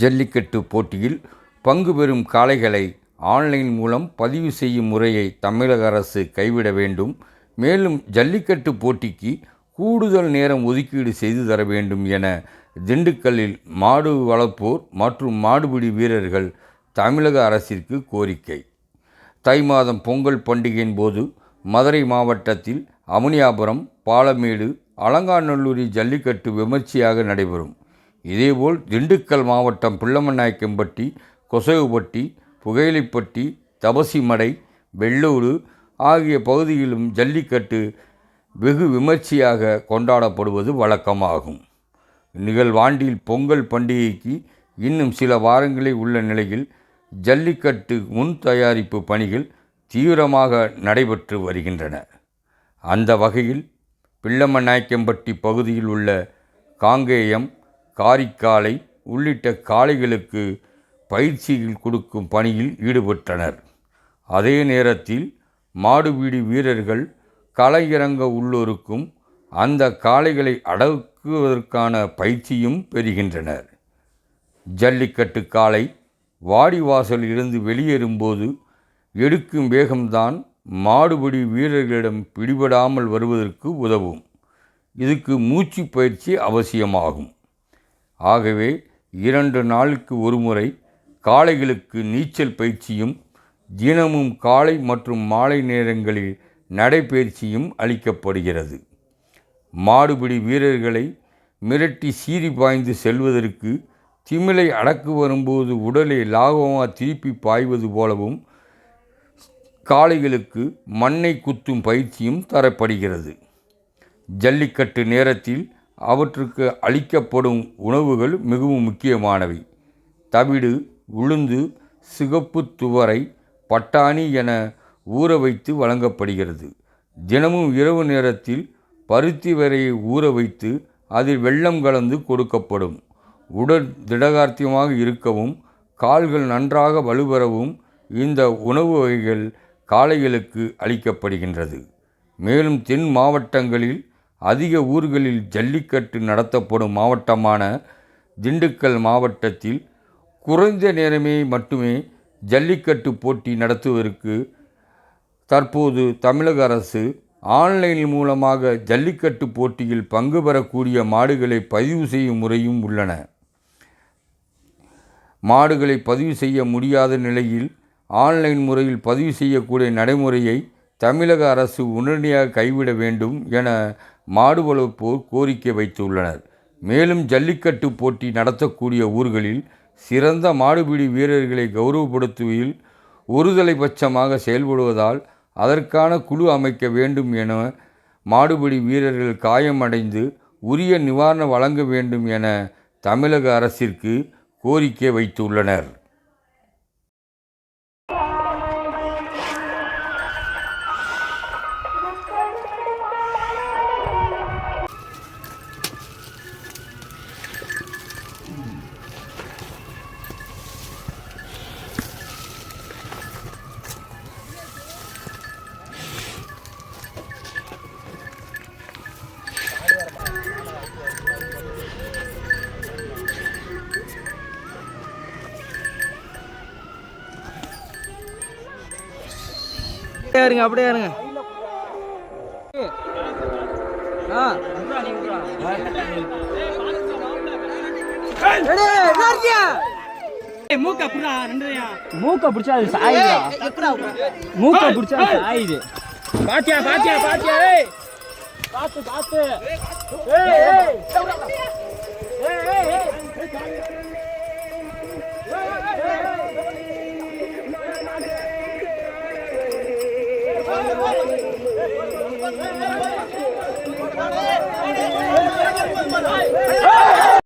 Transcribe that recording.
ஜல்லிக்கட்டு போட்டியில் பங்கு பெறும் காளைகளை ஆன்லைன் மூலம் பதிவு செய்யும் முறையை தமிழக அரசு கைவிட வேண்டும். மேலும் ஜல்லிக்கட்டு போட்டிக்கு கூடுதல் நேரம் ஒதுக்கீடு செய்து தர வேண்டும் என திண்டுக்கல்லில் மாடு வளர்ப்போர் மற்றும் மாடுபிடி வீரர்கள் தமிழக அரசிற்கு கோரிக்கை. தை மாதம் பொங்கல் பண்டிகையின் போது மதுரை மாவட்டத்தில் அமுனியாபுரம் பாலமேடு அலங்காநல்லூரி ஜல்லிக்கட்டு விமர்சையாக நடைபெறும். இதேபோல் திண்டுக்கல் மாவட்டம் பிள்ளமநாயக்கம்பட்டி கொசவுப்பட்டி புகையிலைப்பட்டி தபசிமடை வெள்ளூர் ஆகிய பகுதியிலும் ஜல்லிக்கட்டு வெகு விமர்சையாக கொண்டாடப்படுவது வழக்கமாகும். நிகழ்வாண்டில் பொங்கல் பண்டிகைக்கு இன்னும் சில வாரங்களே உள்ள நிலையில் ஜல்லிக்கட்டு முன் தயாரிப்பு பணிகள் தீவிரமாக நடைபெற்று வருகின்றன. அந்த வகையில் பிள்ளமநாயக்கம்பட்டி பகுதியில் உள்ள காங்கேயம் காரிக்காலை உள்ளிட்ட காளைகளுக்கு பயிற்சிகள் கொடுக்கும் பணியில் ஈடுபட்டனர். அதே நேரத்தில் மாடுபிடி வீரர்கள் களை இறங்க உள்ளோருக்கும் அந்த காளைகளை அடக்குவதற்கான பயிற்சியும் பெறுகின்றனர். ஜல்லிக்கட்டு காளை வாடிவாசலில் இருந்து வெளியேறும்போது எடுக்கும் வேகம்தான் மாடுபிடி வீரர்களிடம் பிடிபடாமல் வருவதற்கு உதவும். இதுக்கு மூச்சு பயிற்சி அவசியமாகும். ஆகவே இரண்டு நாளுக்கு ஒருமுறை காளைகளுக்கு நீச்சல் பயிற்சியும் தினமும் காலை மற்றும் மாலை நேரங்களில் நடைபயிற்சியும் அளிக்கப்படுகிறது. மாடுபிடி வீரர்களை மிரட்டி சீறி பாய்ந்து செல்வதற்கு திமிலை அடக்கு வரும்போது உடலை லாகவமாக திருப்பி பாய்வது போலவும் காளைகளுக்கு மண்ணை குத்தும் பயிற்சியும் தரப்படுகிறது. ஜல்லிக்கட்டு நேரத்தில் அவற்றுக்கு அளிக்கப்படும் உணவுகள் மிகவும் முக்கியமானவை. தவிடு உளுந்து சிகப்பு துவரை பட்டாணி என ஊற வைத்து வழங்கப்படுகிறது. தினமும் இரவு நேரத்தில் பருத்தி வரையை ஊற வைத்து அதில் வெள்ளம் கலந்து கொடுக்கப்படும். உடல் திடகார்த்தியமாக இருக்கவும் கால்கள் நன்றாக வலுப்பெறவும் இந்த உணவு வகைகள் காளைகளுக்கு அளிக்கப்படுகின்றது. மேலும் தென் மாவட்டங்களில் அதிக ஊர்களில் ஜல்லிக்கட்டு நடத்தப்படும் மாவட்டமான திண்டுக்கல் மாவட்டத்தில் குறைந்த நேரமே மட்டுமே ஜல்லிக்கட்டு போட்டி நடத்துவதற்கு தற்போது தமிழக அரசு ஆன்லைன் மூலமாக ஜல்லிக்கட்டு போட்டியில் பங்கு பெறக்கூடிய மாடுகளை பதிவு செய்யும் முறையும் உள்ளன. மாடுகளை பதிவு செய்ய முடியாத நிலையில் ஆன்லைன் முறையில் பதிவு செய்யக்கூடிய நடைமுறையை தமிழக அரசு உடனடியாக கைவிட வேண்டும் என மாடு வளர்ப்போர் கோரிக்கை வைத்துள்ளனர். மேலும் ஜல்லிக்கட்டு போட்டி நடத்தக்கூடிய ஊர்களில் சிறந்த மாடுபிடி வீரர்களை கௌரவப்படுத்துவதில் ஒருதலைபட்சமாக செயல்படுவதால் அதற்கான குழு அமைக்க வேண்டும் என மாடுபிடி வீரர்கள் காயமடைந்து உரிய நிவாரணம் வழங்க வேண்டும் என தமிழக அரசிற்கு கோரிக்கை வைத்துள்ளனர். இருங்க அப்படியே இருங்க? மூக்க பிடிச்சா அது சாயுதுடா மூக்க பிடிச்சா சாயுது. பாத்தியா பாத்தியா பாத்தியா பாத்து பாத்து Hey!